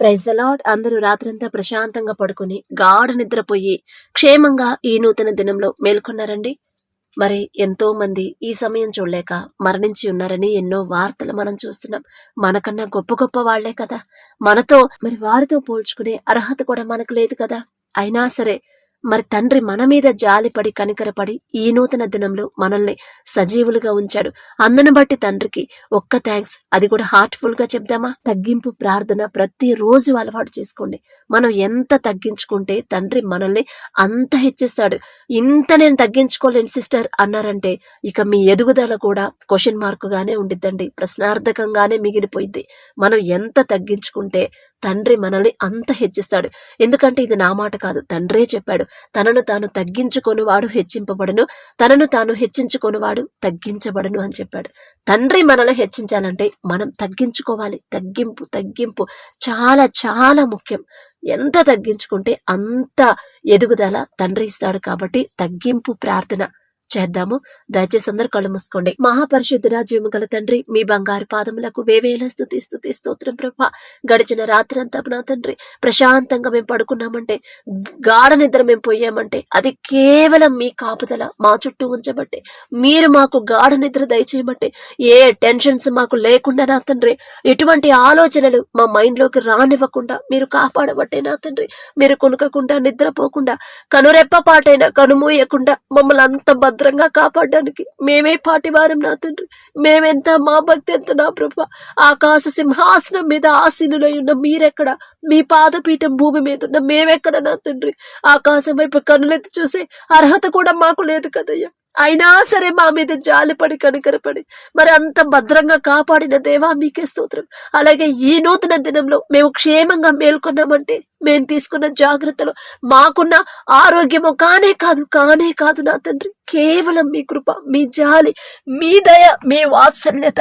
Praise the lord అందరూ రాత్రంతా ప్రశాంతంగా పడుకుని గాఢ నిద్రపోయి క్షేమంగా ఈ నూతన దినంలో మేల్కొన్నారండి. మరి ఎంతో మంది ఈ సమయం చూడలేక మరణించి ఉన్నారని ఎన్నో వార్తలు మనం చూస్తున్నాం. మనకన్నా గొప్ప గొప్ప వాళ్ళే కదా. మనతో మరి వారితో పోల్చుకునే అర్హత కూడా మనకు లేదు కదా. అయినా సరే మరి తండ్రి మన మీద జాలిపడి కనికరపడి ఈ నూతన దినంలో మనల్ని సజీవులుగా ఉంచాడు. అందును బట్టి తండ్రికి ఒక్క థ్యాంక్స్ అది కూడా హార్ట్ఫుల్గా చెప్దామా? తగ్గింపు ప్రార్థన ప్రతి రోజు అలవాటు చేసుకోండి. మనం ఎంత తగ్గించుకుంటే తండ్రి మనల్ని అంత హెచ్చిస్తాడు. ఇంత నేను తగ్గించుకోలేను సిస్టర్ అన్నారంటే ఇక మీ ఎదుగుదల కూడా క్వశ్చన్ మార్క్ గానే ఉండిద్దండి. ప్రశ్నార్థకంగానే మిగిలిపోయింది మనం ఎంత తగ్గించుకుంటే తండ్రి మనల్ని అంత హెచ్చిస్తాడు. ఎందుకంటే ఇది నా మాట కాదు తండ్రే చెప్పాడు. తనను తాను తగ్గించుకొనివాడు హెచ్చింపబడును తనను తాను హెచ్చించుకొనివాడు తగ్గించబడును అని చెప్పాడు. తండ్రి మనల్ని హెచ్చించాలంటే మనం తగ్గించుకోవాలి. తగ్గింపు తగ్గింపు చాలా చాలా ముఖ్యం. ఎంత తగ్గించుకుంటే అంత ఎదుగుదల తండ్రి ఇస్తాడు కాబట్టి తగ్గింపు ప్రార్థన. చేద్దాము. దయచేసి అందరు కళ్ళు మూసుకోండి. మహాపరిశుద్ధురా జీవము గల తండ్రి మీ బంగారు పాదములకు వేవేల స్థుతి స్థుతి స్తోత్రం ప్రభ. గడిచిన రాత్రంతా నా తండ్రి ప్రశాంతంగా మేము పడుకున్నామంటే గాఢ నిద్ర మేము పోయామంటే అది కేవలం మీ కాపుదల మా చుట్టూ ఉంచబట్టే మీరు మాకు గాఢ నిద్ర దయచేయమంటే ఏ టెన్షన్స్ మాకు లేకుండా నా తండ్రి ఎటువంటి ఆలోచనలు మా మైండ్లోకి రానివ్వకుండా మీరు కాపాడబట్టే నా తండ్రి మీరు కొనుకకుండా నిద్రపోకుండా కనురెప్ప పాటైనా కనుమూయకుండా మమ్మల్ని అంత భద్రంగా కాపాడడానికి మేమే పాటివారం నా తండ్రి. మేమెంత మా భక్తి ఎంత నా ప్రభ. ఆకాశ సింహాసనం మీద ఆసీనులై ఉన్న మీరెక్కడ? మీ పాదపీఠం భూమి మీద ఉన్న మేమెక్కడ నా తండ్రి? ఆకాశం వైపు కనులెత్తి చూసే అర్హత కూడా మాకు లేదు కదయ్యా. అయినా సరే మా మీద జాలిపడి కనికరపడి మరి అంత భద్రంగా కాపాడిన దేవా మీకే స్తోత్రం. అలాగే ఈ నూతన దినంలో మేము క్షేమంగా మేల్కొన్నామంటే మేము తీసుకున్న జాగ్రత్తలు మాకున్న ఆరోగ్యము కానే కాదు కానే కాదు నా తండ్రి. కేవలం మీ కృప మీ జాలి మీ దయ మీ వాత్సల్యత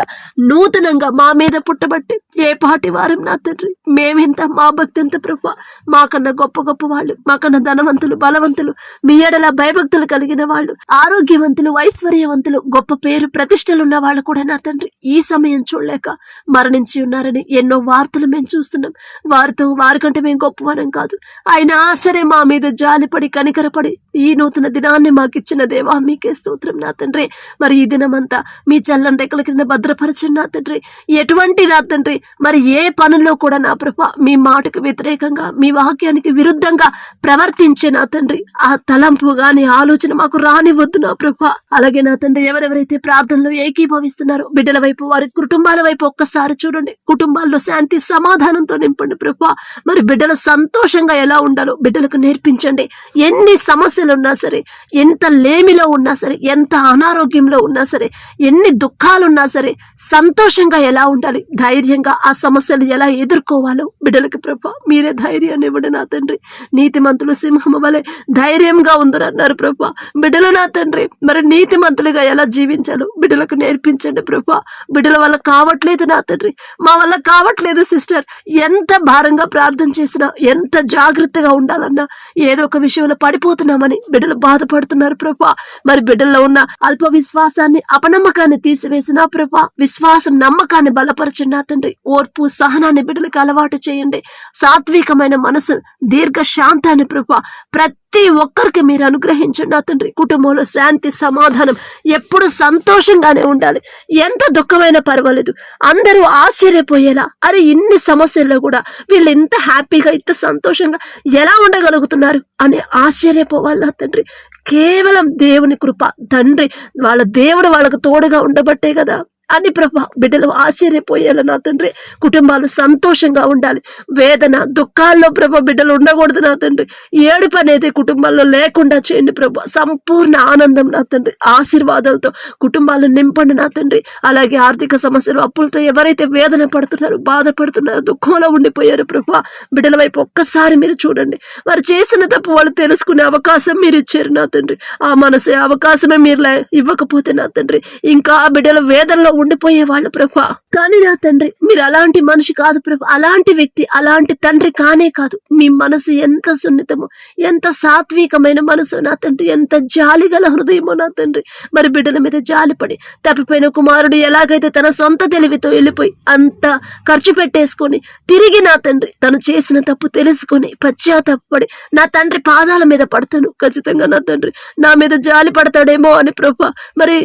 నూతనంగా మా మీద పుట్టబట్టి ఏ పాటి వారం నా తండ్రి. మేమెంత మా భక్తి ఎంత ప్రభు. మాకన్నా గొప్ప గొప్ప వాళ్ళు మాకన్నా ధనవంతులు బలవంతులు మీ ఎడల భయభక్తులు కలిగిన వాళ్ళు ఆరోగ్యవంతులు ఐశ్వర్యవంతులు గొప్ప పేరు ప్రతిష్టలు ఉన్న వాళ్ళు కూడా నా తండ్రి. ఈ సమయం చూడలేక మరణించి ఉన్నారని ఎన్నో వార్తలు మేము చూస్తున్నాం. వారితో వారికంటే మేము గొప్ప గొప్పవారం కాదు. అయినా సరే మా మీద జాలిపడి కనికరపడి ఈ నూతన దినాన్ని మాకిచ్చిన దేవా మీకే స్తోత్రం నా తండ్రి. మరి ఈ దినమంతా మీ చల్లని రెక్కల కింద భద్రపరచండి నా తండ్రి. ఎటువంటి నా తండ్రి? మరి ఏ పనుల్లో కూడా నా ప్రభ మీ మాటకు వ్యతిరేకంగా మీ వాక్యానికి విరుద్ధంగా ప్రవర్తించే నా తండ్రి. ఆ తలంపు గాని ఆలోచన మాకు రానివద్దు నా ప్రభ. అలాగే నా తండ్రి ఎవరెవరైతే ప్రార్థనలో ఏకీభవిస్తున్నారో బిడ్డల వైపు వారి కుటుంబాల వైపు ఒక్కసారి చూడండి. కుటుంబాల్లో శాంతి సమాధానంతో నింపండి ప్రభ. మరి బిడ్డల సంతోషంగా ఎలా ఉండాలో బిడ్డలకు నేర్పించండి. ఎన్ని సమస్యలు ఉన్నా సరే ఎంత లేమిలో ఉన్నా సరే ఎంత అనారోగ్యంలో ఉన్నా సరే ఎన్ని దుఃఖాలున్నా సరే సంతోషంగా ఎలా ఉండాలి ధైర్యంగా ఆ సమస్యలు ఎలా ఎదుర్కోవాలో బిడ్డలకు ప్రభా మీరే ధైర్యాన్ని ఇవ్వండి నా తండ్రి. నీతిమంతులు సింహం వలె ధైర్యంగా ఉందరన్నారు ప్రభా. బిడ్డలు నా తండ్రి మరి నీతిమంతులుగా ఎలా జీవించాలో బిడ్డలకు నేర్పించండి ప్రభా. బిడ్డల వల్ల కావట్లేదు నా తండ్రి. మా వల్ల కావట్లేదు సిస్టర్. ఎంత భారంగా ప్రార్థన చేసినా ఎంత జాగ్రత్తగా ఉండాలన్నా ఏదో ఒక విషయంలో పడిపోతున్నామని బిడ్డలు బాధపడుతున్నారు ప్రభా. మరి బిడ్డల్లో ఉన్న అల్ప విశ్వాసాన్ని అపనమ్మకాన్ని తీసివేసిన ప్రభా. విశ్వాసం నమ్మకాన్ని బలపరచండి నా తండ్రి. ఓర్పు సహనాన్ని బిడ్డలకు అలవాటు చేయండి. సాత్వికమైన మనసు దీర్ఘ శాంతాన్ని ప్రభా. ప్రతి ప్రతి ఒక్కరికి మీరు అనుగ్రహించండి నా తండ్రి. కుటుంబంలో శాంతి సమాధానం ఎప్పుడు సంతోషంగానే ఉండాలి. ఎంత దుఃఖమైనా పర్వాలేదు. అందరూ ఆశ్చర్యపోయేలా. అరే ఇన్ని సమస్యల్లో కూడా వీళ్ళు ఇంత హ్యాపీగా ఇంత సంతోషంగా ఎలా ఉండగలుగుతున్నారు అని ఆశ్చర్యపోవాలి నా తండ్రి. కేవలం దేవుని కృప. తండ్రి వాళ్ళ దేవుడు వాళ్ళకు తోడుగా ఉండబట్టే కదా. అని ప్రభా బిడ్డలు ఆశ్చర్యపోయేలా నా తండ్రి కుటుంబాలు సంతోషంగా ఉండాలి. వేదన దుఃఖాల్లో ప్రభా బిడ్డలు ఉండకూడదు నా తండ్రి. ఏడుపు అనేది కుటుంబాల్లో లేకుండా చేయండి ప్రభా. సంపూర్ణ ఆనందం నా తండ్రి. ఆశీర్వాదాలతో కుటుంబాలు నింపండి నా తండ్రి. అలాగే ఆర్థిక సమస్యలు అప్పులతో ఎవరైతే వేదన పడుతున్నారో బాధపడుతున్నారో దుఃఖంలో ఉండిపోయారు ప్రభా బిడ్డల వైపు ఒక్కసారి మీరు చూడండి. వారు చేసిన తప్పు వాళ్ళు తెలుసుకునే అవకాశం మీరు ఇచ్చారు నా తండ్రి. ఆ మనసే అవకాశమే మీరు లే- ఇవ్వకపోతే నా తండ్రి. ఇంకా ఆ బిడ్డల వేదనలో ఉండిపోయేవాళ్ళు ప్రభా. కానీ నా తండ్రి మీరు అలాంటి మనిషి కాదు ప్రభా. అలాంటి వ్యక్తి అలాంటి తండ్రి కానే కాదు. మీ మనసు ఎంత సున్నితమో ఎంత సాత్వికమైన మనసు నా తండ్రి. ఎంత జాలి గల హృదయమో నా తండ్రి. మరి బిడ్డల మీద జాలిపడి తప్పిపోయిన కుమారుడు ఎలాగైతే తన సొంత తెలివితో వెళ్ళిపోయి అంత ఖర్చు పెట్టేసుకొని తిరిగి నా తండ్రి తను చేసిన తప్పు తెలుసుకొని పశ్చాత్తాపడి నా తండ్రి పాదాల మీద పడతాను. ఖచ్చితంగా నా తండ్రి నా మీద జాలి పడతాడేమో అని ప్రభా. మరి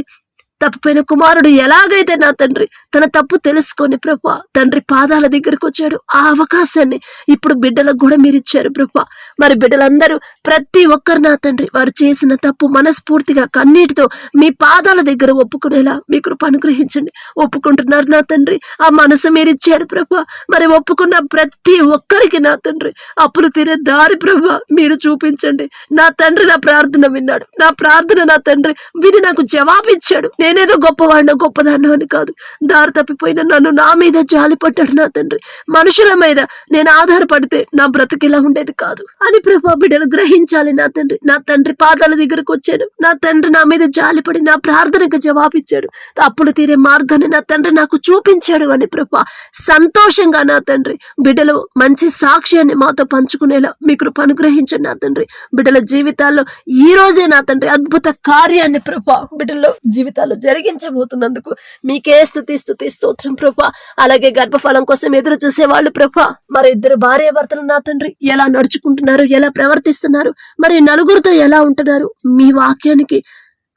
తప్పిపోయిన కుమారుడు ఎలాగైతే నా తండ్రి తన తప్పు తెలుసుకొని ప్రభా తండ్రి పాదాల దగ్గరకు వచ్చాడు. ఆ అవకాశాన్ని ఇప్పుడు బిడ్డలకు కూడా మీరు ఇచ్చారు ప్రభా. మరి బిడ్డలందరూ ప్రతి ఒక్కరు నా తండ్రి వారు చేసిన తప్పు మనస్ఫూర్తిగా కన్నీటితో మీ పాదాల దగ్గర ఒప్పుకునేలా మీ కృప అనుగ్రహించండి. ఒప్పుకుంటున్నారు నా తండ్రి ఆ మనసు మీరు ఇచ్చారు ప్రభా. మరి ఒప్పుకున్న ప్రతి ఒక్కరికి నా తండ్రి అప్పులు తీరే దారి ప్రభా మీరు చూపించండి. నా తండ్రి నా ప్రార్థన విన్నాడు. నా ప్రార్థన నా తండ్రి విని నాకు జవాబు ఇచ్చాడు నేనేదో గొప్పవాడినో గొప్పదాన్నో అని కాదు. దారి తప్పిపోయిన నన్ను నా మీద జాలి పట్టాడు నా తండ్రి. మనుషుల మీద నేను ఆధారపడితే నా బ్రతికిలా ఉండేది కాదు. అని ప్రభా బిడ్డను గ్రహించాలి నా తండ్రి. నా తండ్రి పాదాల దగ్గరకు వచ్చాడు. నా తండ్రి నా మీద జాలిపడి నా ప్రార్థనకు జవాబిచ్చాడు. అప్పులు తీరే మార్గాన్ని నా తండ్రి నాకు చూపించాడు అని ప్రభా. సంతోషంగా నా తండ్రి. బిడ్డలు మంచి సాక్ష్యాన్ని మాతో పంచుకునేలా మీ కృప అనుగ్రహించండి నా తండ్రి. బిడ్డల జీవితాల్లో ఈ రోజే నా తండ్రి అద్భుత కార్యాన్ని ప్రభా బిడ్డల్లో జీవితాల్లో జరిగించబోతున్నందుకు మీకే స్థుతి స్థుతి స్తోత్రం ప్రభా. అలాగే గర్భఫలం కోసం ఎదురు చూసేవాళ్ళు ప్రభా. మరి ఇద్దరు భార్య భర్తలు నా తండ్రి ఎలా నడుచుకుంటున్నారు ఎలా ప్రవర్తిస్తున్నారు మరి నలుగురితో ఎలా ఉంటున్నారు మీ వాక్యానికి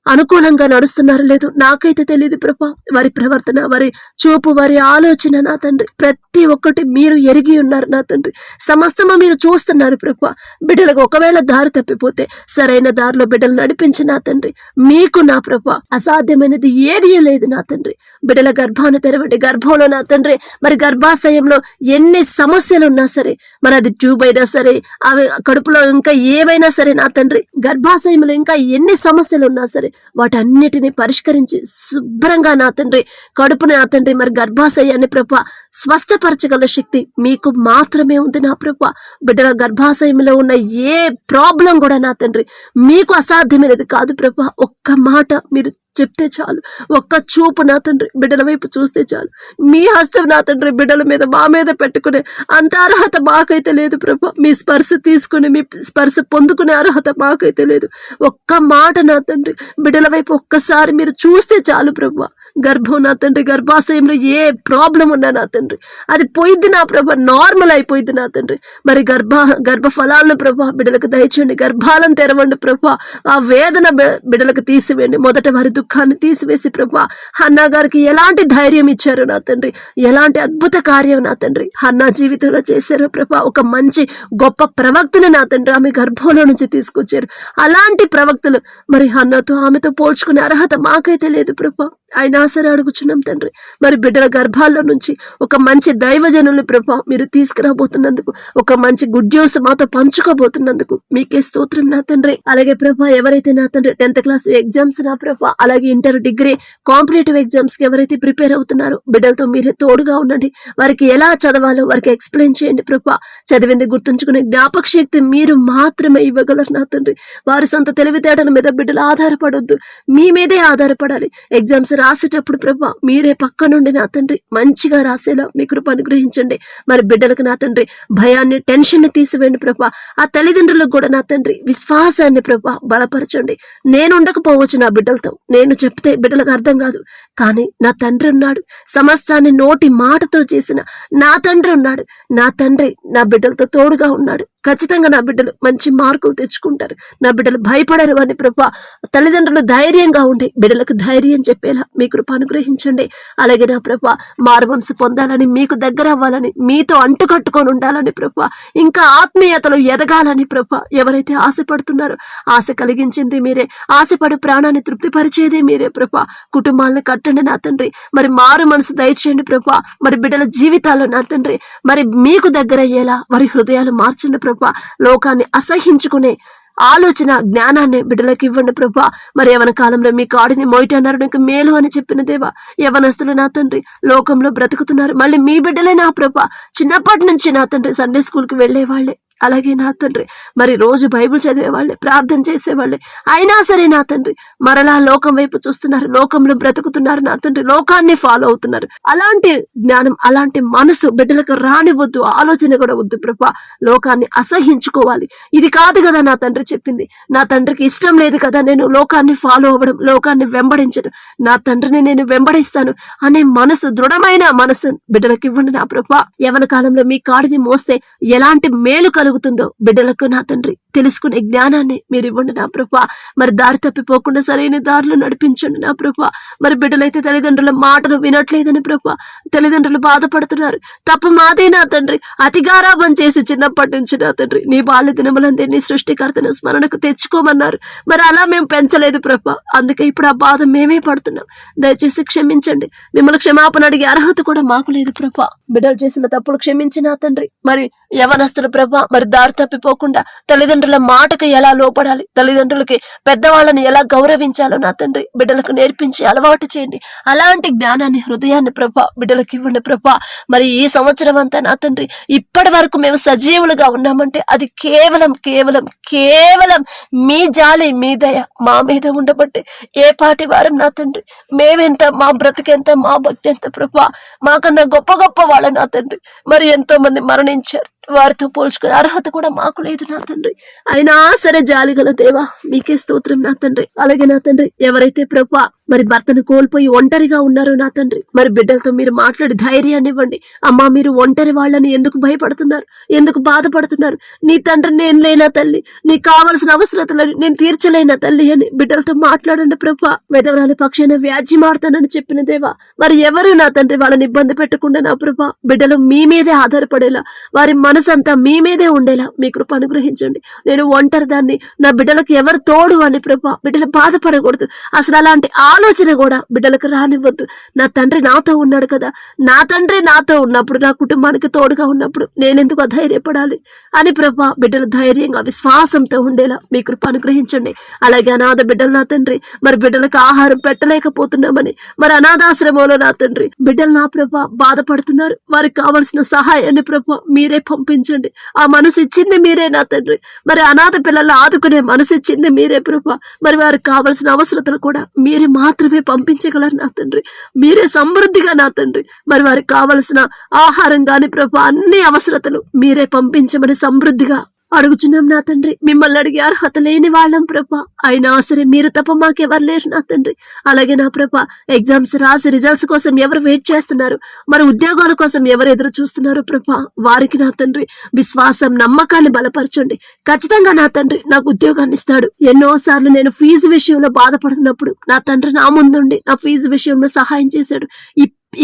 అనుకూలంగా నడుస్తున్నారు లేదు నాకైతే తెలియదు ప్రభా. వారి ప్రవర్తన వారి చూపు వారి ఆలోచన నా తండ్రి. ప్రతి ఒక్కటి మీరు ఎరిగి ఉన్నారు నా తండ్రి. సమస్తము మీరు చూస్తున్నారు ప్రభా. బిడ్డలకు ఒకవేళ దారి తప్పిపోతే సరైన దారిలో బిడ్డలు నడిపించి నా తండ్రి. మీకు నా ప్రభా. అసాధ్యమైనది ఏదీ లేదు నా తండ్రి. బిడ్డల గర్భాన్ని తెరవండి. గర్భంలో నా తండ్రి. మరి గర్భాశయంలో ఎన్ని సమస్యలు ఉన్నా సరే మరి అది ట్యూబ్ అయినా సరే అవి కడుపులో ఇంకా ఏవైనా సరే నా తండ్రి. గర్భాశయంలో ఇంకా ఎన్ని సమస్యలు ఉన్నా సరే వాటన్నిటిని పరిష్కరించి శుభ్రంగా నా తండ్రి కడుపుని నా తండ్రి మరి గర్భాశయాన్ని ప్రభ స్వస్థపరచగల శక్తి మీకు మాత్రమే ఉంది నా ప్రభు. బిడ్డల గర్భాశయంలో ఉన్న ఏ ప్రాబ్లం కూడా నా తండ్రి మీకు అసాధ్యమైనది కాదు ప్రభు. ఒక్క మాట మీరు చెప్తే చాలు. ఒక్క చూపు నా తండ్రి బిడ్డల వైపు చూస్తే చాలు. మీ హస్తం నా తండ్రి బిడ్డల మీద మా మీద పెట్టుకునే అంత అర్హత మాకైతే లేదు ప్రభా. మీ స్పర్శ తీసుకుని మీ స్పర్శ పొందుకునే అర్హత మాకైతే లేదు. ఒక్క మాట నా తండ్రి బిడ్డల వైపు ఒక్కసారి మీరు చూస్తే చాలు ప్రభా. గర్భం నా తండ్రి గర్భాశయంలో ఏ ప్రాబ్లం ఉన్నా నా తండ్రి. అది పోయిద్ది నా ప్రభ నార్మల్ అయిపోయింది నా తండ్రి. మరి గర్భ గర్భ ఫలాలను ప్రభా బిడ్డలకు దయచేయండి. గర్భాలను తెరవండి ప్రభా. ఆ వేదన బిడ్డలకు తీసివేయండి. మొదట వారి దుఃఖాన్ని తీసివేసి ప్రభ హన్నా గారికి ఎలాంటి ధైర్యం ఇచ్చారు నా తండ్రి. ఎలాంటి అద్భుత కార్యం నా తండ్రి. హన్నా జీవితంలో చేశారు ప్రభ ఒక మంచి గొప్ప ప్రవక్తని నా తండ్రి ఆమె గర్భంలో నుంచి తీసుకొచ్చారు. అలాంటి ప్రవక్తలు మరి హన్నతో ఆమెతో పోల్చుకునే అర్హత మాకైతే లేదు ప్రభ. అయినా సరే అడుగుచున్నాం తండ్రి. మరి బిడ్డల గర్భాల్లో నుంచి ఒక మంచి దైవజనులు ప్రభా మీరు తీసుకురాబోతున్నందుకు ఒక మంచి గుడ్ న్యూస్ మాతో పంచుకోబోతున్నందుకు మీకే స్తోత్రం నా తండ్రి. అలాగే ప్రభా ఎవరైతే నా తండ్రి టెన్త్ క్లాస్ ఎగ్జామ్స్ నా ప్రభా అలాగే ఇంటర్ డిగ్రీ కాంపిటేటివ్ ఎగ్జామ్స్కి ఎవరైతే ప్రిపేర్ అవుతున్నారో బిడ్డలతో మీరే తోడుగా ఉండండి. వారికి ఎలా చదవాలో వారికి ఎక్స్ప్లెయిన్ చేయండి ప్రభా. చదివింది గుర్తుంచుకునే జ్ఞాపక శక్తి మీరు మాత్రమే ఇవ్వగలరు నా తండ్రి. వారి సొంత తెలివితేటల మీద బిడ్డలు ఆధారపడొద్దు. మీ మీదే ఆధారపడాలి. ఎగ్జామ్స్ రాసేటప్పుడు ప్రభా మీరే పక్క నుండి నా తండ్రి మంచిగా రాసేలా మీ కృప అనుగ్రహించండి. మరి బిడ్డలకు నా తండ్రి భయాన్ని టెన్షన్ని తీసివేయండి ప్రభా. ఆ తల్లిదండ్రులకు కూడా నా తండ్రి విశ్వాసాన్ని ప్రభా బలపరచండి. నేను ఉండకపోవచ్చు నా బిడ్డలతో. నేను చెప్తే బిడ్డలకు అర్థం కాదు. కానీ నా తండ్రి ఉన్నాడు. సమస్తాన్ని నోటి మాటతో చేసిన నా తండ్రి ఉన్నాడు. నా తండ్రి నా బిడ్డలతో తోడుగా ఉన్నాడు. ఖచ్చితంగా నా బిడ్డలు మంచి మార్కులు తెచ్చుకుంటారు. నా బిడ్డలు భయపడరు అని ప్రభా. తల్లిదండ్రులు ధైర్యంగా ఉండి బిడ్డలకు ధైర్యం చెప్పేలా మీ కృప అనుగ్రహించండి. అలాగే నా ప్రభా మారుమనసు పొందాలని మీకు దగ్గర అవ్వాలని మీతో అంటుకట్టుకొని ఉండాలని ప్రభా. ఇంకా ఆత్మీయతలో ఎదగాలని ప్రభా ఎవరైతే ఆశపడుతున్నారో ఆశ కలిగించింది మీరే. ఆశపడు ప్రాణాన్ని తృప్తిపరిచేదే మీరే ప్రభా. కుటుంబాలను కట్టండి నా తండ్రి. మరి మారు మనసు దయచేయండి ప్రభా. మరి బిడ్డల జీవితాల్లో నా తండ్రి. మరి మీకు దగ్గర అయ్యేలా వారి హృదయాలు మార్చండి ప్రభా. లోకాన్ని ప్రభా. లోకాన్ని అసహించుకునే ఆలోచన జ్ఞానాన్ని బిడ్డలకు ఇవ్వండి ప్రభా. మరి యవన కాలంలో మీ కాడిని మోయటన్నారు నీకు మేలు అని చెప్పిన దేవా. యవనస్తులు నా తండ్రి లోకంలో బ్రతుకుతున్నారు. మళ్ళీ మీ బిడ్డలే నా ప్రభా. చిన్నప్పటి నుంచి నా తండ్రి సండే స్కూల్కి వెళ్ళే వాళ్ళే అలాగే నా తండ్రి. మరి రోజు బైబిల్ చదివేవాళ్ళే ప్రార్థన చేసేవాళ్ళే. అయినా సరే నా తండ్రి మరలా లోకం వైపు చూస్తున్నారు లోకంలో బ్రతుకుతున్నారు నా తండ్రి లోకాన్ని ఫాలో అవుతున్నారు. అలాంటి జ్ఞానం అలాంటి మనసు బిడ్డలకు రానివద్దు ఆలోచన కూడా వద్దు ప్రభా. లోకాన్ని అసహించుకోవాలి ఇది కాదు కదా నా తండ్రి చెప్పింది. నా తండ్రికి ఇష్టం లేదు కదా నేను లోకాన్ని ఫాలో అవ్వడం లోకాన్ని వెంబడించడం. నా తండ్రిని నేను వెంబడిస్తాను అనే మనసు దృఢమైన మనసు బిడ్డలకు ఇవ్వండి నా ప్రభా. యవన కాలంలో మీ కాడిని మోస్తే ఎలాంటి మేలు కలుగుతుందో బిడ్డలకు నా తండ్రి తెలుసుకునే జ్ఞానాన్ని మీరు ఇవ్వండి నా ప్రభా. మరి దారి తప్పిపోకుండా సరైన దారిలో నడిపించండి నా ప్రభా. మరి బిడ్డలైతే తల్లిదండ్రుల మాటలు వినట్లేదని ప్రభా. తల్లిదండ్రులు బాధపడుతున్నారు. తప్పు మాదే నా తండ్రి. అతిగారాభం చేసి చిన్నప్పటి నుంచి నా తండ్రి. నీ బాల్య దినములందే నీ సృష్టికర్తను స్మరణకు తెచ్చుకోమన్నారు. మరి అలా మేము పెంచలేదు ప్రభా. అందుకే ఇప్పుడు ఆ బాధ మేమే పడుతున్నాం. దయచేసి క్షమించండి. మిమ్మల్ని క్షమాపణ అడిగే అర్హత కూడా మాకు లేదు ప్రభా. బిడ్డలు చేసిన తప్పులు క్షమించి నా తండ్రి. మరి యవనస్తుల ప్రభా మరి దారి తప్పిపోకుండా తల్లిదండ్రుల మాటకు ఎలా లోపడాలి? తల్లిదండ్రులకి పెద్దవాళ్ళని ఎలా గౌరవించాలో నా తండ్రి బిడ్డలకు నేర్పించి అలవాటు చేయండి. అలాంటి జ్ఞానాన్ని హృదయాన్ని ప్రభా బిడ్డలకు ఇవ్వండి ప్రభా. మరి ఈ సంవత్సరం అంతా నా తండ్రి ఇప్పటి వరకు మేము సజీవులుగా ఉన్నామంటే అది కేవలం కేవలం కేవలం మీ జాలి మీ దయ మా మీద ఉండబట్టే. ఏ పాటి వారం నా తండ్రి మేమెంత మా బ్రతికెంత మా భక్తి ఎంత ప్రభా. మాకన్నా గొప్ప గొప్ప వాళ్ళ నా తండ్రి. మరి ఎంతో మంది మరణించారు. వారితో పోల్చుకునే అర్హత కూడా మాకు లేదు నా తండ్రి. అయినా సరే జాలిగల దేవా మీకే స్తోత్రం నా తండ్రి. అలాగే నా తండ్రి ఎవరైతే ప్రభా మరి భర్తను కోల్పోయి ఒంటరిగా ఉన్నారో నా తండ్రి మరి బిడ్డలతో మీరు మాట్లాడి ధైర్యాన్ని ఇవ్వండి. అమ్మా మీరు ఒంటరి వాళ్ళని ఎందుకు భయపడుతున్నారు? ఎందుకు బాధపడుతున్నారు? నీ తండ్రి నేను లేనా తల్లి? నీకు కావలసిన అవసరతలని నేను తీర్చలేనా తల్లి అని బిడ్డలతో మాట్లాడండి ప్రభా. వెదవరాలి పక్షాన వ్యాజ్యం ఆడతానని చెప్పిన దేవా మరి ఎవరు నా తండ్రి వాళ్ళని ఇబ్బంది పెట్టకుండా నా ప్రభా? బిడ్డలు మీ మీదే ఆధారపడేలా వారి మనసంతా మీ మీదే ఉండేలా మీ కృప అనుగ్రహించండి. నేను ఒంటరి దాన్ని నా బిడ్డలకు ఎవరు తోడు అని ప్రభా బిడ్డలు బాధపడకూడదు. అసలు అలాంటి ఆలోచన కూడా బిడ్డలకు రానివ్వద్దు. నా తండ్రి నాతో ఉన్నాడు కదా. నా తండ్రి నాతో ఉన్నప్పుడు నా కుటుంబానికి తోడుగా ఉన్నప్పుడు నేనెందుకు అధైర్యపడాలి? అని ప్రభా బిడ్డలు ధైర్యంగా విశ్వాసంతో ఉండేలా మీ కృప అనుగ్రహించండి. అలాగే అనాథ బిడ్డలు నా తండ్రి మరి బిడ్డలకు ఆహారం పెట్టలేకపోతున్నామని మరి అనాథాశ్రమంలో నా తండ్రి బిడ్డలు నా ప్రభా బాధపడుతున్నారు. వారికి కావలసిన సహాయాన్ని ప్రభా మీరే పంపించండి. ఆ మనసు ఇచ్చింది మీరే నా తండ్రి. మరి అనాథ పిల్లలు ఆదుకునే మనసు ఇచ్చింది మీరే ప్రభా. మరి వారికి కావలసిన అవసరతలు కూడా మీరే మాత్రమే పంపించగలరు నా తండ్రి. మీరే సమృద్ధిగా నా తండ్రి. మరి వారికి కావలసిన ఆహారం కానీ ప్రభా అన్ని అవసరతలు మీరే పంపించమని సమృద్ధిగా అడుగుచున్నాం నా తండ్రి. మిమ్మల్ని అడిగే అర్హత లేని వాళ్ళం ప్రభా. అయినా సరే మీరు తప్ప మాకెవరు లేరు నా తండ్రి. అలాగే నా ప్రభా ఎగ్జామ్స్ రాసి రిజల్ట్స్ కోసం ఎవరు వెయిట్ చేస్తున్నారు? మరి ఉద్యోగాల కోసం ఎవరు ఎదురు చూస్తున్నారు ప్రభా? వారికి నా తండ్రి విశ్వాసం నమ్మకాన్ని బలపరచండి. ఖచ్చితంగా నా తండ్రి నాకు ఉద్యోగాన్ని ఇస్తాడు. ఎన్నో సార్లు నేను ఫీజు విషయంలో బాధపడుతున్నప్పుడు నా తండ్రి నా ముందుండి నా ఫీజు విషయంలో సహాయం చేశాడు.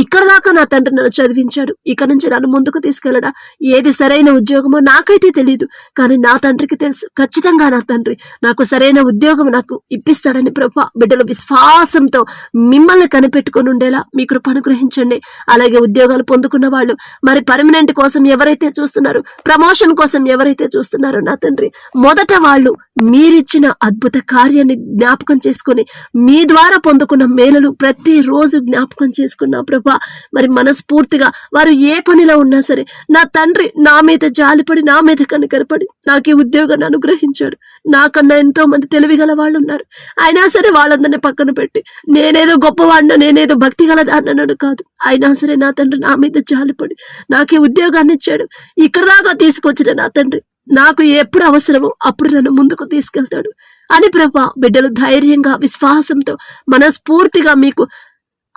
ఇక్కడ దాకా నా తండ్రి నన్ను చదివించాడు. ఇక నుంచి నన్ను ముందుకు తీసుకెళ్ళడా? ఏది సరైన ఉద్యోగమో నాకైతే తెలియదు కానీ నా తండ్రికి తెలుసు. ఖచ్చితంగా నా తండ్రి నాకు సరైన ఉద్యోగం నాకు ఇప్పిస్తాడని ప్రభా. బిడ్డలు విశ్వాసంతో మిమ్మల్ని కనిపెట్టుకొని ఉండేలా మీ కృప అనుగ్రహించండి. అలాగే ఉద్యోగాలు పొందుకున్న వాళ్ళు మరి పర్మనెంట్ కోసం ఎవరైతే చూస్తున్నారో ప్రమోషన్ కోసం ఎవరైతే చూస్తున్నారో నా తండ్రి మొదట వాళ్ళు మీరిచ్చిన అద్భుత కార్యాన్ని జ్ఞాపకం చేసుకొని మీ ద్వారా పొందుకున్న మేలులు ప్రతి రోజు జ్ఞాపకం చేసుకున్నా ప్రభు. మరి మనస్ఫూర్తిగా వారు ఏ పనిలో ఉన్నా సరే నా తండ్రి నా మీద జాలిపడి నా మీద కనికరపడి నాకు ఈ ఉద్యోగాన్ని అనుగ్రహించాడు. నాకన్నా ఎంతో మంది తెలివిగల వాళ్ళు ఉన్నారు అయినా సరే వాళ్ళందరినీ పక్కన పెట్టి నేనేదో గొప్పవాడిన నేనేదో భక్తి గలదాన్నను కాదు. అయినా సరే నా తండ్రి నా మీద జాలిపడి నాకు ఈ ఉద్యోగాన్ని ఇచ్చాడు. ఇక్కడ దాకా తీసుకొచ్చిన నా తండ్రి నాకు ఎప్పుడు అవసరమో అప్పుడు నన్ను ముందుకు తీసుకెళ్తాడు. అని ప్రభా బిడ్డలు ధైర్యంగా విశ్వాసంతో మనస్ఫూర్తిగా మీకు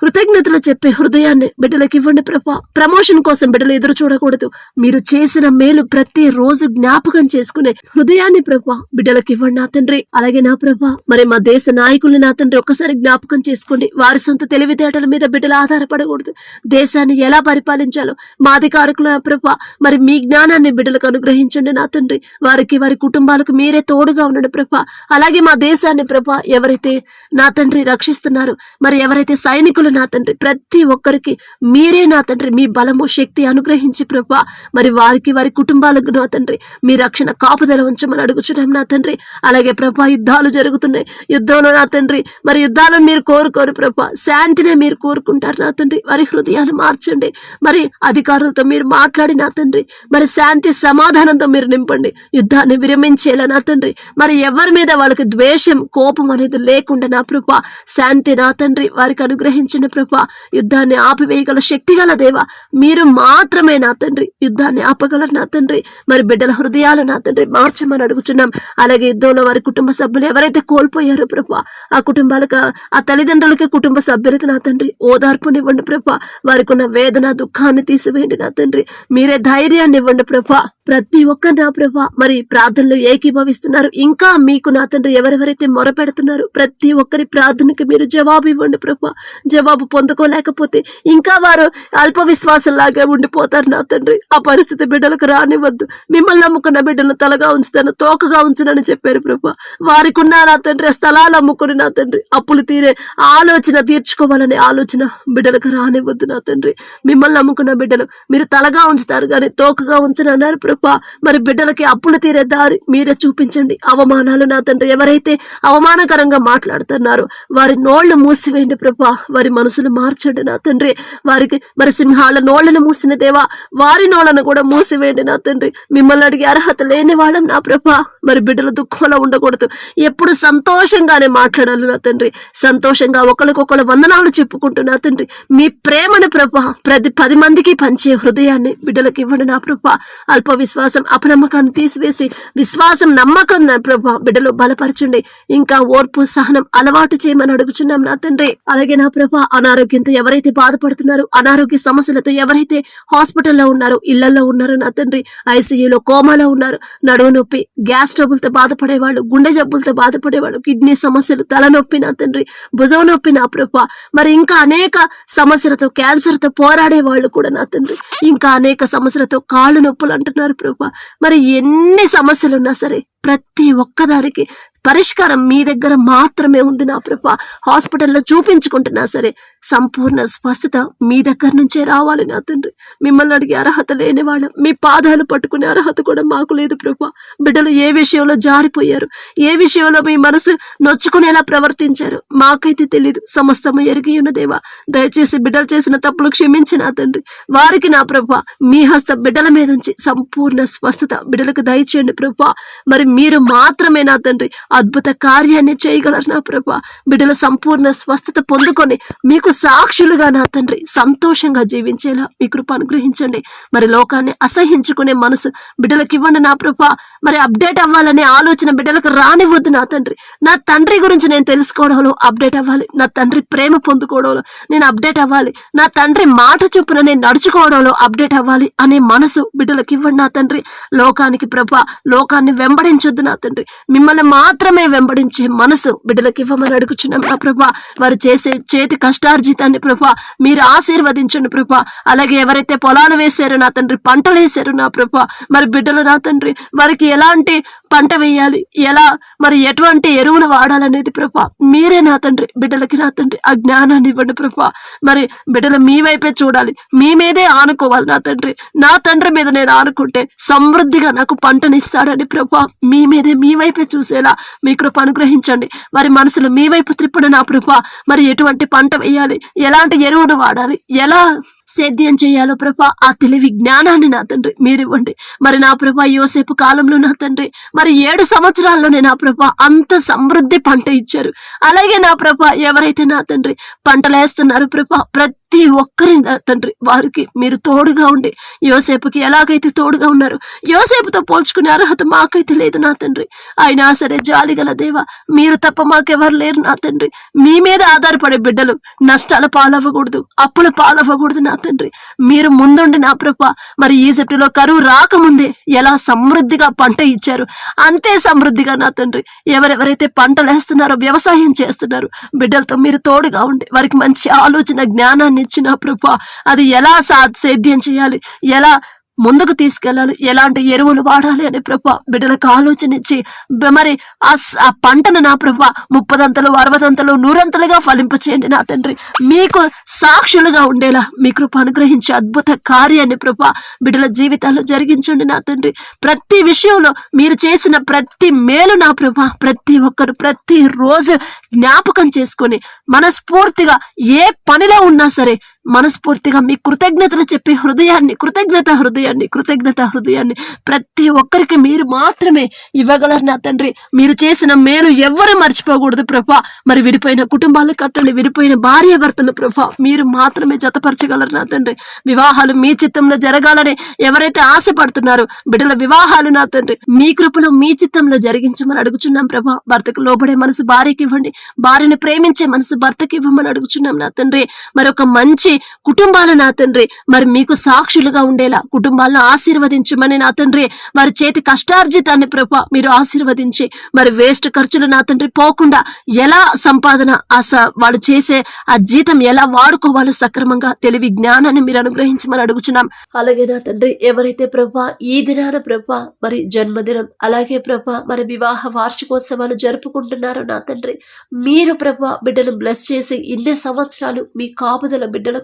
కృతజ్ఞతలు చెప్పే హృదయాన్ని బిడ్డలకు ఇవ్వండి ప్రభా. ప్రమోషన్ కోసం బిడ్డలు ఎదురు చూడకూడదు. మీరు చేసిన మేలు ప్రతి రోజు జ్ఞాపకం చేసుకునే హృదయాన్ని ప్రభా బిడ్డలకు ఇవ్వండి నా తండ్రి. అలాగే నా ప్రభా మరి మా దేశ నాయకుల్ని నా తండ్రి ఒక్కసారి జ్ఞాపకం చేసుకోండి. వారి సొంత తెలివితేటల మీద బిడ్డలు ఆధారపడకూడదు. దేశాన్ని ఎలా పరిపాలించాలో మా అధికారుకుల నా ప్రభా మరి మీ జ్ఞానాన్ని బిడ్డలకు అనుగ్రహించండి నా తండ్రి. వారికి వారి కుటుంబాలకు మీరే తోడుగా ఉండండి ప్రభా. అలాగే మా దేశాన్ని ప్రభా ఎవరైతే నా తండ్రి రక్షిస్తున్నారు మరి ఎవరైతే సైనికులు నా తండ్రి ప్రతి ఒక్కరికి మీరే నా తండ్రి మీ బలము శక్తి అనుగ్రహించి ప్రభా. మరి వారికి వారి కుటుంబాలకు నా తండ్రి మీ రక్షణ కాపుదల ఉంచమని అడుగుచున్నాం నా తండ్రి. అలాగే ప్రభా యుద్ధాలు జరుగుతున్నాయి. యుద్ధంలో నా తండ్రి మరి యుద్ధాలను మీరు కోరుకోరు ప్రభా. శాంతినే మీరు కోరుకుంటారు నా తండ్రి. వారి హృదయాలు మార్చండి. మరి అధికారులతో మీరు మాట్లాడి నా తండ్రి. మరి శాంతి సమాధానంతో మీరు నింపండి. యుద్ధాన్ని విరమించేలా నా తండ్రి. మరి ఎవరి మీద వాళ్ళకి ద్వేషం కోపం అనేది లేకుండా నా ప్రభ శాంతి నా తండ్రి. వారికి అనుగ్రహించిన ప్రభ యుద్ధాన్ని ఆపివేయగల శక్తి గల దేవ మీరు మాత్రమే నా తండ్రి. యుద్ధాన్ని ఆపగలరు నా తండ్రి. మరి బిడ్డల హృదయాలు నా తండ్రి. మార్చమని అడుగుచున్నాం. అలాగే యుద్ధంలో వారి కుటుంబ సభ్యులు ఎవరైతే కోల్పోయారో ప్రభ ఆ కుటుంబాలకు ఆ తల్లిదండ్రులకి కుటుంబ సభ్యులకు నా తండ్రి ఓదార్పునివ్వండి ప్రభ. వారికి ఉన్న వేదన దుఃఖాన్ని తీసివేయండి నా తండ్రి. మీరే ధైర్యాన్ని ఇవ్వండి ప్రభా. ప్రతి ఒక్క నా ప్రభ మరి ప్రార్థనలు ఏకీభవిస్తున్నారు. ఇంకా మీకు నా తండ్రి ఎవరెవరైతే మొరపెడుతున్నారు ప్రతి ఒక్కరి ప్రార్థనకి మీరు జవాబు ఇవ్వండి ప్రభ. జవాబు పొందుకోలేకపోతే ఇంకా వారు అల్ప విశ్వాసంలాగే ఉండిపోతారు నా తండ్రి. ఆ పరిస్థితి బిడ్డలకు రానివ్వద్దు. మిమ్మల్ని నమ్ముకున్న బిడ్డలను తలగా ఉంచుతాను తోకగా ఉంచునని చెప్పారు ప్రభ. వారికి ఉన్న నా తండ్రి ఆ స్థలాలు అమ్ముకుని నా తండ్రి. అప్పులు తీరే ఆలోచన తీర్చుకోవాలనే ఆలోచన బిడ్డలకు రానివ్వద్దు నా తండ్రి. మిమ్మల్ని నమ్ముకున్న బిడ్డలు మీరు తలగా ఉంచుతారు కానీ తోకగా ఉంచనన్నారు ప్రభా మరి బిడ్డలకి అప్పులు తీరే దారి మీరే చూపించండి. అవమానాలు నా తండ్రి ఎవరైతే అవమానకరంగా మాట్లాడుతున్నారో వారి నోళ్ళు మూసివేయండి ప్రభా. వారి మనసును మార్చండి నా తండ్రి. వారికి మరి సింహాల నోళ్ళను మూసిన దేవా వారి నోళ్ళను కూడా మూసివేయండి నా తండ్రి. మిమ్మల్ని అడిగే అర్హత లేని వాళ్ళం నా ప్రభా. మరి బిడ్డలు దుఃఖంలో ఉండకూడదు. ఎప్పుడు సంతోషంగానే మాట్లాడాలి నా తండ్రి. సంతోషంగా ఒకరికొకరు వందనాలు చెప్పుకుంటూ నా తండ్రి. మీ ప్రేమను ప్రభా ప్రతి పది మందికి పంచే హృదయాన్ని బిడ్డలకు ఇవ్వండి నా ప్రభా. అల్ప విశ్వాసం అపనమ్మకాన్ని తీసివేసి విశ్వాసం నమ్మకం నా బిడ్డలు బలపరచండి. ఇంకా ఓర్పు సహనం అలవాటు చేయమని అడుగుచున్నాం నా తండ్రి. అలాగే నా ప్రభు అనారోగ్యంతో ఎవరైతే బాధపడుతున్నారో అనారోగ్య సమస్యలతో ఎవరైతే హాస్పిటల్లో ఉన్నారో ఇళ్ళలో ఉన్నారో నా తండ్రి ఐసీయూలో కోమాలో ఉన్నారు నడువు నొప్పి గ్యాస్ ట్రబుల్తో బాధపడేవాళ్ళు గుండె జబ్బులతో బాధపడేవాళ్ళు కిడ్నీ సమస్యలు తలనొప్పి నా తండ్రి భుజం నొప్పి నా ప్రభు. మరి ఇంకా అనేక సమస్యలతో క్యాన్సర్తో పోరాడే వాళ్ళు కూడా నా తండ్రి. ఇంకా అనేక సమస్యలతో కాళ్ళు నొప్పులు అంటున్నారు. ప్రభా. మరి ఎన్ని సమస్యలు ఉన్నా సరే ప్రతి ఒక్కదానికి పరిష్కారం మీ దగ్గర మాత్రమే ఉంది నా ప్రభ. హాస్పిటల్లో చూపించుకుంటున్నా సరే సంపూర్ణ స్వస్థత మీ దగ్గర నుంచే రావాలి నా తండ్రి. మిమ్మల్ని అడిగే అర్హత లేని వాళ్ళం. మీ పాదాలు పట్టుకునే అర్హత కూడా మాకు లేదు ప్రభా. బిడ్డలు ఏ విషయంలో జారిపోయారు? ఏ విషయంలో మీ మనసు నొచ్చుకునేలా ప్రవర్తించారు? మాకైతే తెలీదు. సమస్తము ఎరిగి ఉన్నదేవా దయచేసి బిడ్డలు చేసిన తప్పులు క్షమించి నా తండ్రి. వారికి నా ప్రభా మీ హస్త బిడ్డల మీద ఉంచి సంపూర్ణ స్వస్థత. బిడ్డలకు దయచేయండి ప్రభా. మరి మీరు మాత్రమే నా తండ్రి. అద్భుత కార్యాన్ని చేయగలరు నా ప్రభా. బిడ్డల సంపూర్ణ స్వస్థత పొందుకొని మీకు సాక్షులుగా నా తండ్రి సంతోషంగా జీవించేలా మీ కృప అనుగ్రహించండి. మరి లోకాన్ని అసహించుకునే మనసు బిడ్డలకు ఇవ్వండి నా ప్రభా. మరి అప్డేట్ అవ్వాలనే ఆలోచన బిడ్డలకు రానివ్వద్దు నా తండ్రి. నా తండ్రి గురించి నేను తెలుసుకోవడంలో అప్డేట్ అవ్వాలి. నా తండ్రి ప్రేమ పొందుకోవడంలో నేను అప్డేట్ అవ్వాలి. నా తండ్రి మాట చొప్పున నేను నడుచుకోవడంలో అప్డేట్ అవ్వాలి అనే మనసు బిడ్డలకు ఇవ్వండి నా తండ్రి. లోకానికి ప్రభా లోకాన్ని వెంబడించొద్దు నా తండ్రి. మిమ్మల్ని మాత్రం మాత్రమే వెంబడించే మనసు బిడ్డలకు ఇవ్వమని అడుగుచున్నాం నా ప్రభా. వారు చేసే చేతి కష్టార్జితాన్ని ప్రభా మీరు ఆశీర్వదించండి ప్రభా. అలాగే ఎవరైతే పొలాలు వేశారో నా తండ్రి పంటలు వేశారు నా ప్రభా మరి బిడ్డలు నా తండ్రి వారికి ఎలాంటి పంట వేయాలి ఎలా మరి ఎటువంటి ఎరువులు వాడాలనేది ప్రభా మీరే నా తండ్రి బిడ్డలకి నా తండ్రి ఆ జ్ఞానాన్ని ఇవ్వండి ప్రభా. మరి బిడ్డలు మీ వైపే చూడాలి మీ మీదే ఆనుకోవాలి నా తండ్రి. నా తండ్రి మీద నేను ఆనుకుంటే సమృద్ధిగా నాకు పంటనిస్తాడని ప్రభా మీ మీదే మీ వైపే చూసేలా మీ కృప అనుగ్రహించండి. వారి మనసులు మీ వైపు త్రిప్పుడు నా కృప మరి ఎటువంటి పంట వేయాలి? ఎలాంటి ఎరువును వాడాలి? ఎలా సేద్యం చేయాలో ప్రభా? ఆ తెలివి జ్ఞానాన్ని నా తండ్రి మీరివ్వండి. మరి నా ప్రభా యోసేపు కాలంలో నా తండ్రి మరి ఏడు సంవత్సరాల్లోనే నా ప్రభా అంత సమృద్ధి పంట ఇచ్చారు. అలాగే నా ప్రభా ఎవరైతే నా తండ్రి పంటలు వేస్తున్నారు ప్రభా ప్రతి ఒక్కరి తండ్రి వారికి మీరు తోడుగా ఉండి యోసేపుకి ఎలాగైతే తోడుగా ఉన్నారు యోసేపుతో పోల్చుకునే అర్హత మాకైతే లేదు నా తండ్రి. అయినా సరే జాలి గల దేవ మీరు తప్ప మాకెవరు లేరు నా తండ్రి. మీ మీద ఆధారపడే బిడ్డలు నష్టాల పాలవ్వకూడదు అప్పుల పాలవ్వకూడదు నా తండ్రి. మీరు ముందుండి నా ప్రభ మరి ఈజిప్టులో కరువు రాకముందే ఎలా సమృద్ధిగా పంట ఇచ్చారు అంతే సమృద్ధిగా నా తండ్రి. ఎవరెవరైతే పంటలు వేస్తున్నారో వ్యవసాయం చేస్తున్నారు బిడ్డలతో మీరు తోడుగా ఉండి వారికి మంచి ఆలోచన జ్ఞానాన్ని ఇచ్చిన ప్రభా అది ఎలా సా సేద్యం చేయాలి? ఎలా ముందుకు తీసుకెళ్ళాలి. ఎలాంటి ఎరువులు వాడాలి అని ప్రభా బిడ్డలకు ఆలోచనిచ్చి మరి ఆ పంటను నా ప్రభా ముప్పదంతలు అరవదంతలు నూరంతలుగా ఫలింపచేయండి నా తండ్రి. మీకు సాక్షులుగా ఉండేలా మీ కృప అనుగ్రహించే అద్భుత కార్యాన్ని ప్రభా బిడ్డల జీవితాల్లో జరిగించండి నా తండ్రి. ప్రతి విషయంలో మీరు చేసిన ప్రతి మేలు నా ప్రభా ప్రతి ఒక్కరు ప్రతి రోజు జ్ఞాపకం చేసుకొని మనస్ఫూర్తిగా ఏ పనిలో ఉన్నా సరే మనస్ఫూర్తిగా మీ కృతజ్ఞతలు చెప్పే హృదయాన్ని కృతజ్ఞత హృదయాన్ని కృతజ్ఞత హృదయాన్ని ప్రతి ఒక్కరికి మీరు మాత్రమే ఇవ్వగలరు నా తండ్రి. మీరు చేసిన మేలు ఎవ్వరు మర్చిపోకూడదు ప్రభా. మరి విడిపోయిన కుటుంబాలు కట్టండి విడిపోయిన భార్య భర్తలు ప్రభా. మీరు మాత్రమే జతపరచగలరు నా తండ్రి. వివాహాలు మీ చిత్తంలో జరగాలని ఎవరైతే ఆశపడుతున్నారో బిడ్డల వివాహాలు నా తండ్రి. మీ కృపలో మీ చిత్తంలో జరిగించమని అడుగుచున్నాం ప్రభా. భర్తకు లోబడే మనసు భార్యకి ఇవ్వండి భార్యను ప్రేమించే మనసు భర్తకి ఇవ్వమని అడుగుచున్నాం నా తండ్రి. మరొక మంచి మంచి కుటుంబాలు నా తండ్రి. మరి మీకు సాక్షులుగా ఉండేలా కుటుంబాలను ఆశీర్వదించమని నా తండ్రి. వారి చేతి కష్టార్జితాన్ని ప్రభా మీరు ఆశీర్వదించి మరి వేస్ట్ ఖర్చులు నా తండ్రి పోకుండా ఎలా సంపాదన ఆ వాళ్ళు చేసే ఆ జీతం ఎలా వాడుకోవాలో సక్రమంగా తెలివి జ్ఞానాన్ని మీరు అనుగ్రహించమని అడుగుచున్నాం. అలాగే నా తండ్రి ఎవరైతే ప్రభా ఈ దినాన ప్రభా మరి జన్మదినం అలాగే ప్రభా మరి వివాహ వార్షికోత్సవాలు జరుపుకుంటున్నారో నా తండ్రి మీరు ప్రభా బిడ్డను బ్లెస్ చేసి ఇన్ని సంవత్సరాలు మీ కాపుదల బిడ్డలకు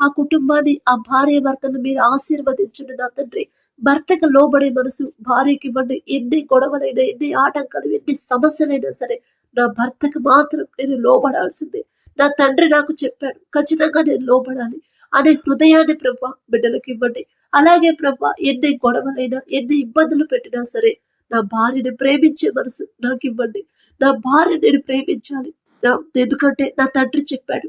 ఆ కుటుంబాన్ని ఆ భార్య భర్తను మీరు ఆశీర్వదించండి నా తండ్రి. భర్తకు లోబడే మనసు భార్యకి ఇవ్వండి. ఎన్ని గొడవలైనా ఎన్ని ఆటంకాలు ఎన్ని సమస్యలైనా సరే నా భర్తకు మాత్రం నేను లోబడాల్సిందే. నా తండ్రి నాకు చెప్పాడు ఖచ్చితంగా నేను లోబడాలి. అనే హృదయాన్ని ప్రభ బిడ్డలకు ఇవ్వండి. అలాగే ప్రభ ఎన్ని గొడవలైనా ఎన్ని ఇబ్బందులు పెట్టినా సరే నా భార్యని ప్రేమించే మనసు నాకు ఇవ్వండి. నా భార్య నేను ప్రేమించాలి. నా ఎందుకంటే నా తండ్రి చెప్పాడు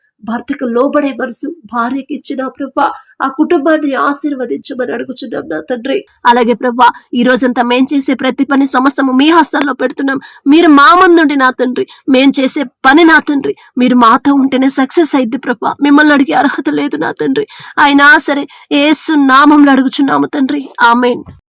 భర్తకు లోబడే మనసు భార్యకి ఇచ్చిన ప్రభా ఆ కుటుంబాన్ని ఆశీర్వదించమని అడుగుచున్నాం నా తండ్రి. అలాగే ప్రభా ఈ రోజంతా మేం చేసే ప్రతి పని సమస్తము మీ హస్తాల్లో పెడుతున్నాం. మీరు మా ముందుండి నా తండ్రి. మేం చేసే పని నా తండ్రి. మీరు మాతో ఉంటేనే సక్సెస్ అయింది ప్రభా. మిమ్మల్ని అడిగే అర్హత లేదు నా తండ్రి. అయినా సరే ఏసు నామంలో అడుగుచున్నాము తండ్రి. ఆమెన్.